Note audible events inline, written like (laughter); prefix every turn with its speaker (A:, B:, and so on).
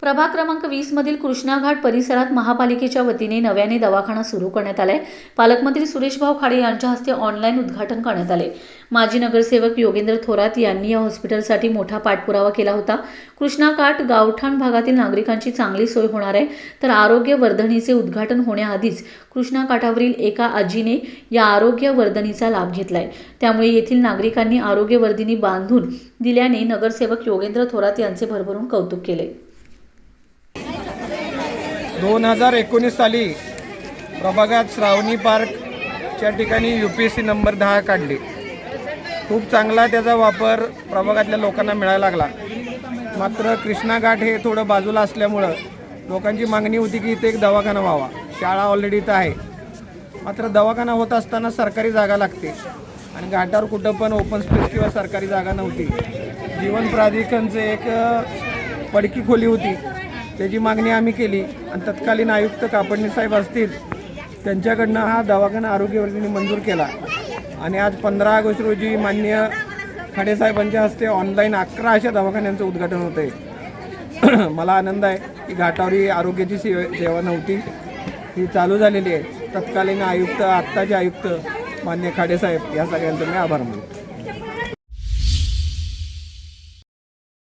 A: प्रभाग क्रमांक वीसमधील कृष्णाघाट परिसरात महापालिकेच्या वतीने नव्याने दवाखाना सुरू करण्यात आलाय. पालकमंत्री सुरेशभाऊ खाडे यांच्या हस्ते ऑनलाईन उद्घाटन करण्यात आले. माजी नगरसेवक योगेंद्र थोरात यांनी या हॉस्पिटलसाठी मोठा पाठपुरावा केला होता. कृष्णाघाट गावठाण भागातील नागरिकांची चांगली सोय होणार आहे. तर आरोग्य वर्धनीचे उद्घाटन होण्याआधीच कृष्णाकाठावरील एका आजीने या आरोग्य वर्धनीचा लाभ घेतलाय. त्यामुळे येथील नागरिकांनी आरोग्य वर्धिनी बांधून दिल्याने नगरसेवक योगेंद्र थोरात यांचे भरभरून कौतुक केले.
B: दोन हजार एकोणीस साली प्रभागात श्रावणी पार्कच्या ठिकाणी U P S C number दहा काढली. खूप चांगला त्याचा वापर प्रभागातल्या लोकांना मिळायला लागला. मात्र कृष्णा घाट हे थोडं बाजूला असल्यामुळं लोकांची मागणी होती की इथे एक दवाखाना व्हावा. शाळा ऑलरेडी इथं आहे. मात्र दवाखाना होत असताना सरकारी जागा लागते. आणि घाटावर कुठं पण ओपन स्पेस किंवा सरकारी जागा नव्हती. जीवन प्राधिकरणचं एक पडकी खोली होती. त्याची मागणी आम्ही केली आणि तत्कालीन आयुक्त कापडणे साहेब असतील त्यांच्याकडनं हा दवाखाना आरोग्यवर्धीने मंजूर केला. आणि आज पंधरा ऑगस्ट रोजी मान्य खाडेसाहेबांच्या हस्ते ऑनलाईन अकरा अशा दवाखान्यांचं उद्घाटन होतं आहे (clears throat) मला आनंद आहे की घाटावरी आरोग्याची सेवे सेवा नव्हती. ही चालू झालेली आहे. तत्कालीन आयुक्त आत्ताचे आयुक्त मान्य खाडेसाहेब या सगळ्यांचं मी आभार मानतो.